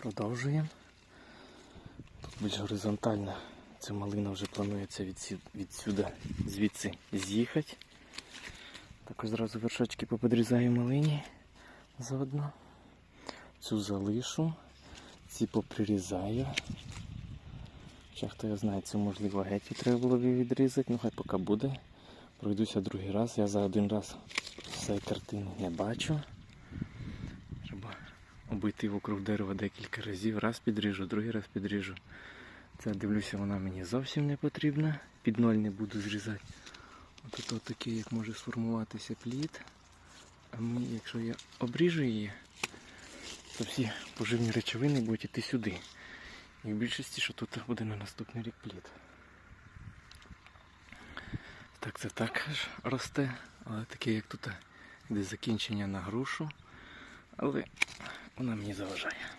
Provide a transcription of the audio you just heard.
Продовжуємо. Тут більш горизонтально. Ця малина вже планується відсю- відсюди, звідси з'їхати. Також зразу вершочки поподрізаю малині заодно. Цю залишу, ці поприрізаю. Ще хто я знає, цю можливо геть треба було б відрізати, ну хай поки буде. Пройдуся другий раз. Я за один раз всієї картини не бачу. Обійти вокруг дерева декілька разів. Раз підріжу, другий раз підріжу. Це дивлюся, вона мені зовсім не потрібна. Під ноль не буду зрізати. От от такий, як може сформуватися плід. А мені, якщо я обріжу її, то всі поживні речовини будуть йти сюди. І в більшості, що тут буде на наступний рік плід. Так, це також росте, але таке, як тут, де закінчення на грушу. Але вона мені заважає.